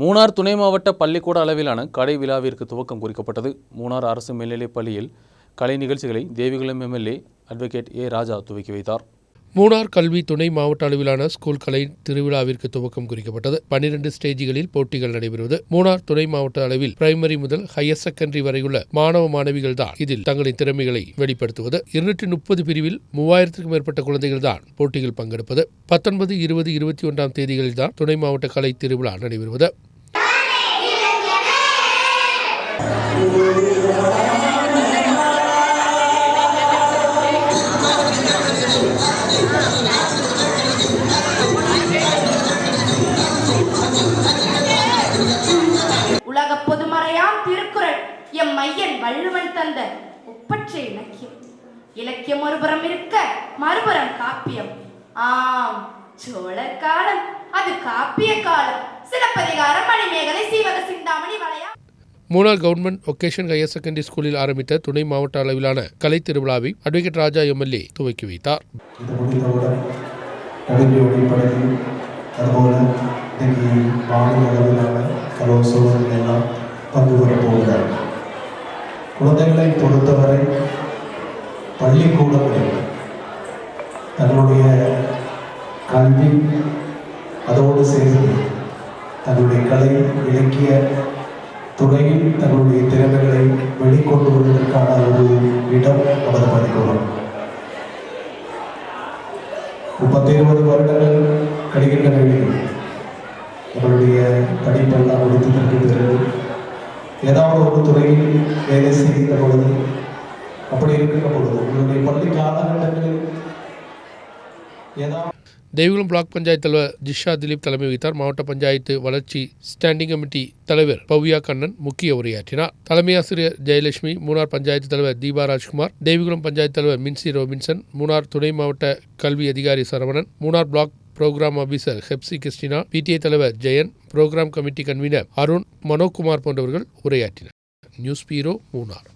மூணார் துணை மாவட்ட பள்ளிக்கூட அளவிலான கலை விழாவிற்கு துவக்கம் குறிக்கப்பட்டது. மூணார் அரசு மேல்நிலைப் பள்ளியில் கலை நிகழ்ச்சிகளை Devikulam MLA advocate A Raja துவக்கி வைத்தார். மூணார் கல்வி துணை மாவட்ட அளவிலான ஸ்கூல் கலை திருவிழாவிற்கு துவக்கம் குறிக்கப்பட்டது. பன்னிரண்டு ஸ்டேஜ்களில் போட்டிகள் நடைபெறுவது. மூணார் துணை மாவட்ட அளவில் பிரைமரி முதல் ஹையர் செகண்டரி வரையுள்ள மாணவ மாணவிகள் தான் இதில் தங்களின் திறமைகளை வெளிப்படுத்துவது. இருநூற்றி முப்பது பிரிவில் மூவாயிரத்திற்கும் மேற்பட்ட குழந்தைகள் தான் போட்டியில் பங்கெடுப்பது. பத்தொன்பது இருபது இருபத்தி ஒன்றாம் தேதிகளில் தான் துணை மாவட்ட கலை திருவிழா நடைபெறுவது. மையன் வள்ளுவன் தந்த ஒப்பற்ற இலக்கியம். இலக்கியம் ஒருபுறம் இருக்க மறுபுறம் காப்பியம். ஆம் சோழர் காலம் அது காப்பிய காலம். Silappatikaram Manimekalai Seevaka Chintamani வளையா Munnar government vocation higher secondary ஸ்கூலில் ஆரம்பித்த துணை மாவட்ட அளவிலான கலை திருவிழாவை அட்வொகேட் ராஜா எம்எல்ஏ துவக்கி வைத்தார். பங்கு பெறப் போகிறார் குழந்தைகளை பொறுத்தவரை பள்ளிக்கூடங்களில் தன்னுடைய கல்வி அதோடு சேர்ந்து தன்னுடைய கலை இலக்கிய துறையில் தன்னுடைய திறமைகளை வெளிக்கொண்டு வருவதற்கான ஒரு இடம் நமது பள்ளிக்கூடம். முப்பத்தி இருபது வருடங்கள் கழிக்கின்ற வேளையில் நம்மளுடைய படிப்பெல்லாம் முடித்ததற்கு ஏதாவது ஒரு துறையில் வேலை செய்கின்ற பொழுது அப்படி இருக்கின்ற பொழுது உங்களுடைய பள்ளி காலகட்டங்களில் ஏதாவது தெய்வகுளம் பிளாக் பஞ்சாயத்து தலைவர் ஜிஷா திலீப் தலைமை வகித்தார். மாவட்ட பஞ்சாயத்து வளர்ச்சி ஸ்டாண்டிங் கமிட்டி தலைவர் பவ்யா கண்ணன் முக்கிய உரையாற்றினார். தலைமை ஆசிரியர் ஜெயலட்சுமி மூணார் பஞ்சாயத்து தலைவர் தீபா ராஜ்குமார் தெய்வகுளம் பஞ்சாயத்து தலைவர் மின்சி ரோபின்சன் மூணார் துணை மாவட்ட கல்வி அதிகாரி Saravanan Munnar block programme officer Hepsi Christina PTI தலைவர் Jayan programme committee convener Arun Manokumar போன்றவர்கள் உரையாற்றினர். நியூஸ் பீரோ மூணார்